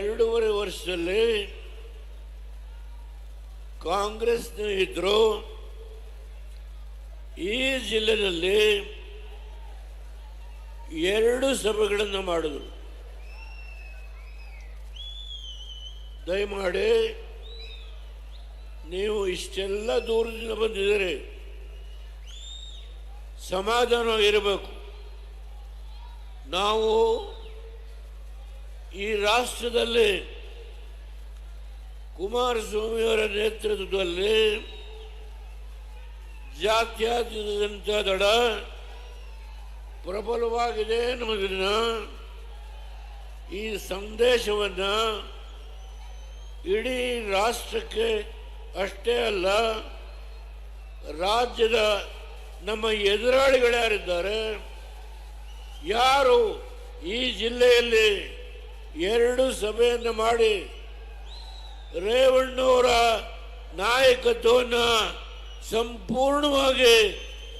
ಎರಡೂವರೆ ವರ್ಷದಲ್ಲಿ ಕಾಂಗ್ರೆಸ್ ಇದ್ರು ಈ ಜಿಲ್ಲೆಯಲ್ಲಿ ಎರಡು ಸಭೆಗಳನ್ನು ಮಾಡಿದ್ರು. ದಯಮಾಡಿ ನೀವು ಇಷ್ಟೆಲ್ಲ ದೂರದಿಂದ ಬಂದಿದ್ದೀರಿ ಸಮಾಧಾನ ಇರಬೇಕು ನಾವು ಈ ರಾಷ್ಟ್ರದಲ್ಲಿ ಕುಮಾರಸ್ವಾಮಿಯವರ ನೇತೃತ್ವದಲ್ಲಿ ಜಾತ್ಯಾತೀತ ದಡ ಪ್ರಬಲವಾಗಿದೆ ಎನ್ನುವುದನ್ನ ಈ ಸಂದೇಶವನ್ನು ಇಡೀ ರಾಷ್ಟ್ರಕ್ಕೆ ಅಷ್ಟೇ ಅಲ್ಲ, ರಾಜ್ಯದ ನಮ್ಮ ಎದುರಾಳಿಗಳ್ಯಾರಿದ್ದಾರೆ ಯಾರು ಈ ಜಿಲ್ಲೆಯಲ್ಲಿ ಎರಡು ಸಭೆಯನ್ನು ಮಾಡಿ ರೇವಣ್ಣವರ ನಾಯಕತ್ವವನ್ನು ಸಂಪೂರ್ಣವಾಗಿ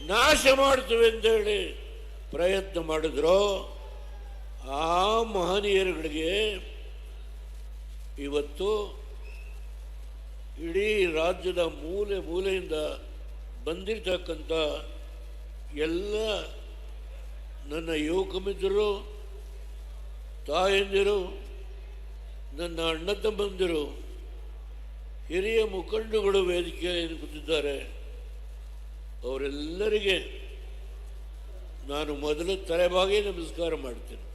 ನಾಶ ಮಾಡ್ತೀವಿ ಅಂತೇಳಿ ಪ್ರಯತ್ನ ಮಾಡಿದ್ರು. ಆ ಮಹನೀಯರುಗಳಿಗೆ ಇವತ್ತು ಇಡೀ ರಾಜ್ಯದ ಮೂಲೆ ಮೂಲೆಯಿಂದ ಬಂದಿರತಕ್ಕಂಥ ಎಲ್ಲ ನನ್ನ ಯುವಕ ಮಿತ್ರರು ತಾಯಂದಿರು ನನ್ನ ಅಣ್ಣ ತಮ್ಮಂದಿರು ಹಿರಿಯ ಮುಖಂಡಗಳು ವೇದಿಕೆಯಲ್ಲಿ ಕೂತಿದ್ದಾರೆ. ಅವರೆಲ್ಲರಿಗೆ ನಾನು ಮೊದಲು ತಲೆಬಾಗಿ ನಮಸ್ಕಾರ ಮಾಡ್ತೇನೆ.